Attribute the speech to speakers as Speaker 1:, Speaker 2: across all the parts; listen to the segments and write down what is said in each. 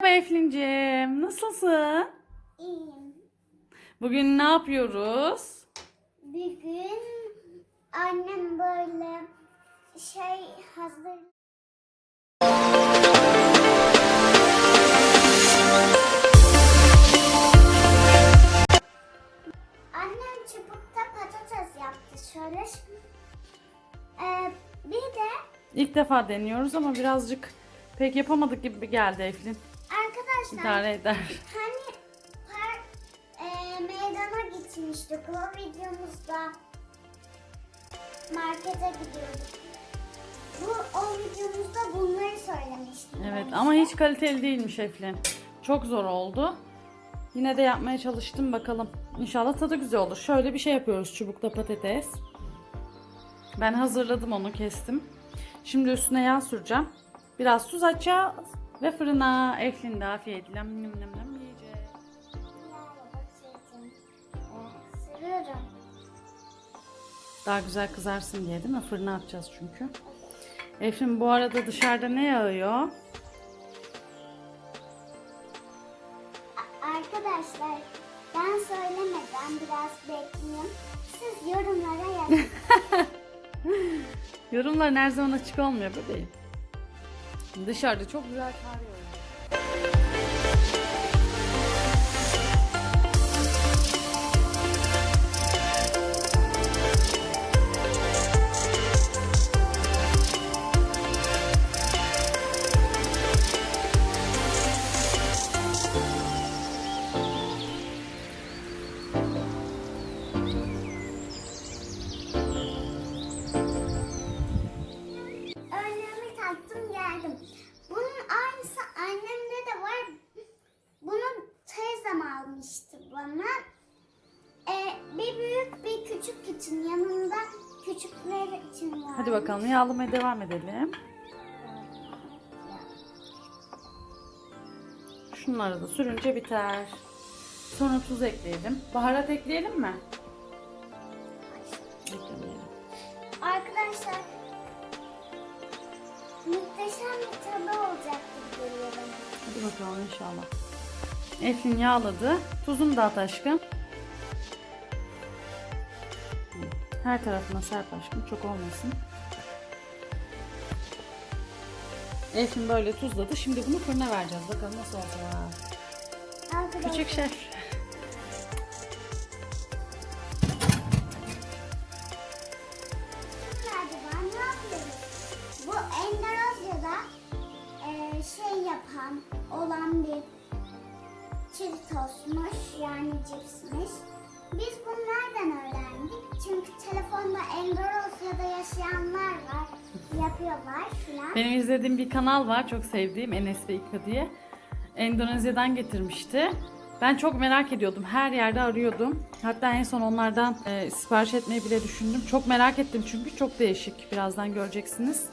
Speaker 1: Merhaba Eflin'cim. Nasılsın?
Speaker 2: İyiyim.
Speaker 1: Bugün ne yapıyoruz?
Speaker 2: Bir gün annem böyle şey hazır. Annem çubukta patates yaptı şöyle. Ee, bir de
Speaker 1: İlk defa deniyoruz ama birazcık pek yapamadık gibi geldi Eflin.
Speaker 2: Arkadaşlar
Speaker 1: İdare eder.
Speaker 2: Hani par, e, meydana gitmiştik o videomuzda markete gidiyorduk. Bu o videomuzda bunları söylemiştim.
Speaker 1: Evet ama hiç kaliteli değilmiş Eflin. Çok zor oldu. Yine de yapmaya çalıştım bakalım. İnşallah tadı güzel olur. Şöyle bir şey yapıyoruz çubukta patates. Ben hazırladım onu kestim. Şimdi üstüne yağ süreceğim. Biraz tuz atacağız ve fırına. Eflin de afiyetle nem nem nem
Speaker 2: sürüyorum.
Speaker 1: Daha güzel kızarsın diye değil mi? Fırına atacağız çünkü. Eflin bu arada dışarıda ne yağıyor?
Speaker 2: Arkadaşlar ben söylemeden biraz bekleyeyim. Siz yorumlara yazın.
Speaker 1: Yorumlar her zaman açık olmuyor bebeğim. Dışarıda çok güzel kar yağıyor.
Speaker 2: Bir büyük bir küçük için yanında küçükler için var.
Speaker 1: Hadi bakalım yağlamaya devam edelim. Şunları da sürünce biter. Sonra tuz ekleyelim. Baharat ekleyelim mi? Eklemeyelim.
Speaker 2: Arkadaşlar muhteşem bir tadı olacak gibi geliyor bana.
Speaker 1: Hadi bakalım inşallah. Eflin yağladı. Tuzunu da at aşkım. Her tarafına serp aşkım. Çok olmasın. Eflin böyle tuzladı. Şimdi bunu fırına vereceğiz. Bakalım nasıl olacak.
Speaker 2: Arkadaşlar
Speaker 1: Küçük şef.
Speaker 2: Bu Endonezya'da e, şey yapan olan bir Cheetos'muş yani cipsmiş. Biz bunu nereden öğrendik? Çünkü telefonda Endonezya'da yaşayanlar var, yapıyorlar filan.
Speaker 1: Benim izlediğim bir kanal var. Çok sevdiğim Enes ve İka diye. Endonezya'dan getirmişti. Ben çok merak ediyordum. Her yerde arıyordum. Hatta en son onlardan e, sipariş etmeyi bile düşündüm. Çok merak ettim çünkü çok değişik. Birazdan göreceksiniz.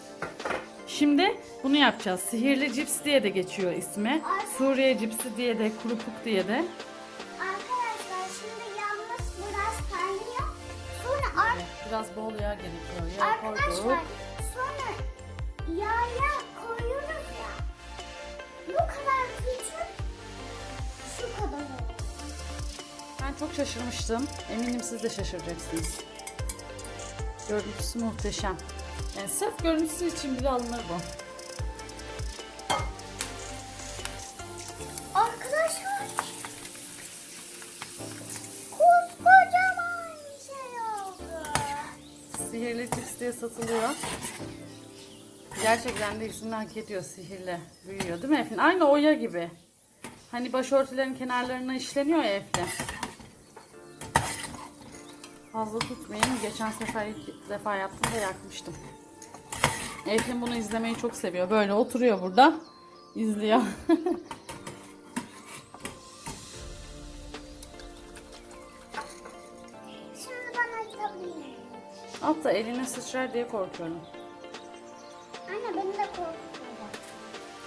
Speaker 1: Şimdi bunu yapacağız. Sihirli cips diye de geçiyor ismi. Suriye cipsi diye de, kurupuk diye de.
Speaker 2: Sonra
Speaker 1: Biraz bol yağ gerekiyor. Yağ
Speaker 2: arkadaşlar
Speaker 1: koyduk.
Speaker 2: sonra yağa koyuyoruz ya. Bu kadar küçük şu kadar olur.
Speaker 1: Ben çok şaşırmıştım. Eminim siz de şaşıracaksınız. Görüntüsü muhteşem. Yani sırf görüntüsü için bile alınır bu. Diye satılıyor. Gerçekten de ismini hak ediyor sihirli. Büyüyor değil mi Eflin? Aynı oya gibi. Hani başörtülerin kenarlarına işleniyor ya Eflin. Fazla tutmayayım. Geçen sefer ilk defa yaptım ve yakmıştım. Eflin bunu izlemeyi çok seviyor. Böyle oturuyor burada. izliyor. At da eline sıçrar diye korkuyorum.
Speaker 2: Anne ben de korkuyorum.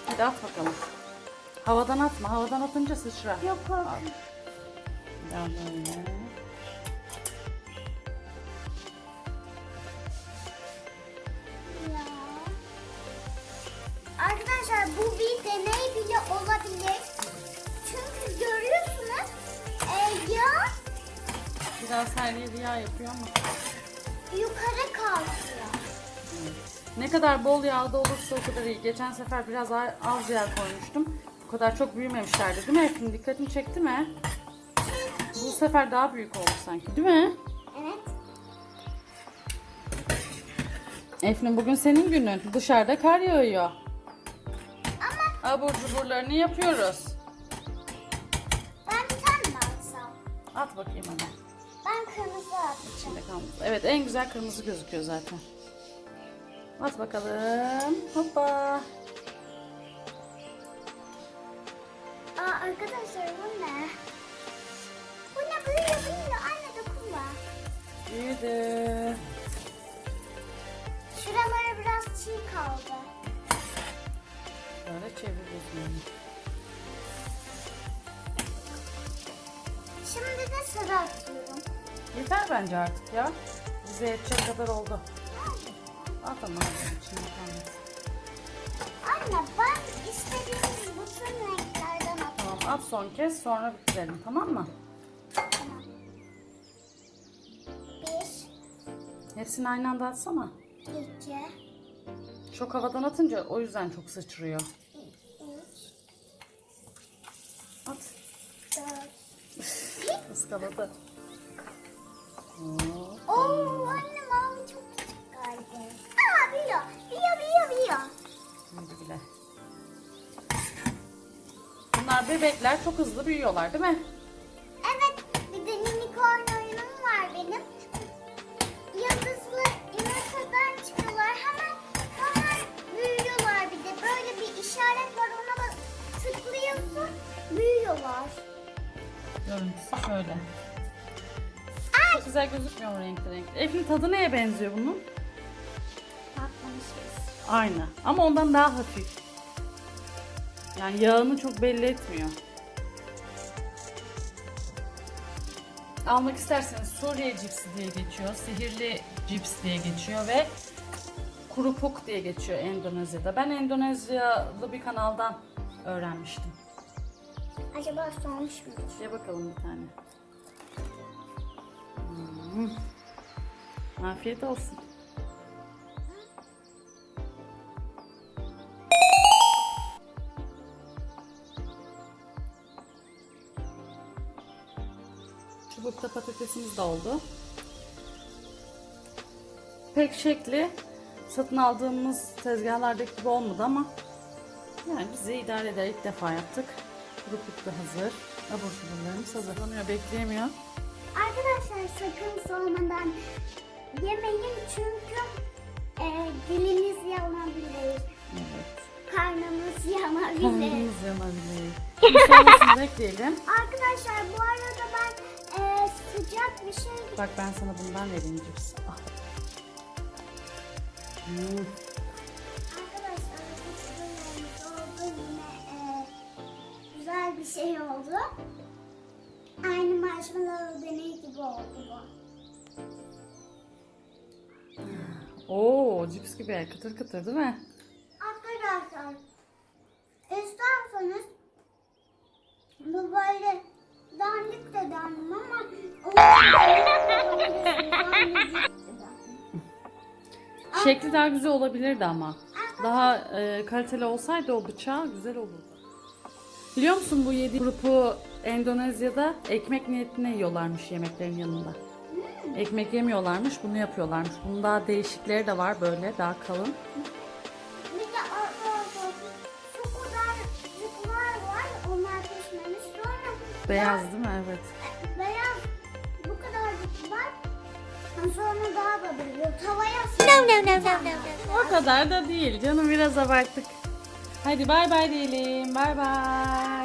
Speaker 1: Hadi at bakalım. Havadan atma. Havadan atınca sıçrar.
Speaker 2: Yok
Speaker 1: korkuyorum.
Speaker 2: Al. Arkadaşlar bu bir deney bile olabilir. Çünkü görüyorsunuz e, ya.
Speaker 1: Biraz her yer yağ yapıyor ama.
Speaker 2: Yukarı kalkıyor.
Speaker 1: Ne kadar bol yağda olursa o kadar iyi. Geçen sefer biraz az yağ koymuştum. Bu kadar çok büyümemişlerdi değil mi Eflin? Dikkatini çekti mi? Bu sefer daha büyük oldu sanki değil mi?
Speaker 2: Evet.
Speaker 1: Eflin bugün senin günün. Dışarıda kar yağıyor.
Speaker 2: Ama
Speaker 1: Abur cuburlarını yapıyoruz.
Speaker 2: ben bir tane mi atsam?
Speaker 1: At bakayım hadi.
Speaker 2: Kırmızı atacağım.
Speaker 1: İçinde kalmış. Evet en güzel kırmızı gözüküyor zaten. At bakalım. Hoppa.
Speaker 2: Aa arkadaşlar bu ne? Bu ne büyüyor büyüyor. Anne dokunma.
Speaker 1: Büyüdü.
Speaker 2: Şuralara biraz çiğ kaldı.
Speaker 1: Böyle çeviriyoruz.
Speaker 2: Şimdi de sarı atıyorum.
Speaker 1: Yeter bence artık ya. Bize yetecek kadar oldu. At ama içine.
Speaker 2: Anne ben istediğimiz bütün renklerden atıyorum.
Speaker 1: Tamam at son kez sonra bitirelim tamam mı?
Speaker 2: Tamam. Bir,
Speaker 1: Hepsini aynı anda atsana.
Speaker 2: iki,
Speaker 1: Çok havadan atınca o yüzden çok sıçrıyor.
Speaker 2: üç,
Speaker 1: At.
Speaker 2: dört.
Speaker 1: Iskaladı.
Speaker 2: Oo anne mavi çok büyüyor büyüyor.
Speaker 1: Hadi bile. Bunlar bebekler çok hızlı büyüyorlar değil mi? Güzel gözükmüyor mu renkli renkli. Eflin tadı neye benziyor bunun?
Speaker 2: Patlamış biz.
Speaker 1: Aynı. Ama ondan daha hafif. Yani yağını çok belli etmiyor. Almak isterseniz Suriye cipsi diye geçiyor. Sihirli cips diye geçiyor ve kurupuk diye geçiyor Endonezya'da. Ben Endonezyalı bir kanaldan öğrenmiştim.
Speaker 2: Acaba soğumuş mudur?
Speaker 1: Ye bakalım bir tane. Hmm. Afiyet olsun. Çubukta patatesimiz de oldu. Pek şekli satın aldığımız tezgahlardaki gibi olmadı ama yani bize idare eder. İlk defa yaptık. Kurupuk da hazır. Abur cuburlarımız hazırlanıyor. Bekleyemiyor.
Speaker 2: Arkadaşlar sakın soğumadan yemeyin çünkü e, diliniz yanabilir.
Speaker 1: Evet.
Speaker 2: Karnınız yanabilir.
Speaker 1: Karnımız yanabilir. Sonrasını bekleyelim.
Speaker 2: Arkadaşlar bu arada ben e, sıcak bir şey
Speaker 1: Bak ben sana bundan vereyim cips. Ah. Hmm.
Speaker 2: Arkadaşlar kuşlarımız oldu yine e, güzel bir şey oldu. Aynı marshmallow deneyi gibi oldu bu.
Speaker 1: Oo cips gibi kıtır kıtır değil mi?
Speaker 2: Arkadaşlar isterseniz bu böyle dandik de dandim ama
Speaker 1: Şekli daha güzel olabilirdi ama. Daha e, kaliteli olsaydı o bıçağı güzel olurdu. Biliyor musun bu yedi grupu Endonezya'da ekmek niyetine yiyorlarmış yemeklerin yanında. Ekmek yemiyorlarmış bunu yapıyorlarmış. Bunun daha değişikleri de var böyle daha kalın.
Speaker 2: Bir de kadar zıplar var onlar pişmemiş sonra
Speaker 1: Beyaz değil mi? Evet.
Speaker 2: beyaz bu kadar zıplar sonra daha da büyüyor. Tavaya no, no, no, no, no,
Speaker 1: O kadar da değil canım biraz abarttık. Hadi bay bay diyelim. Bay bay.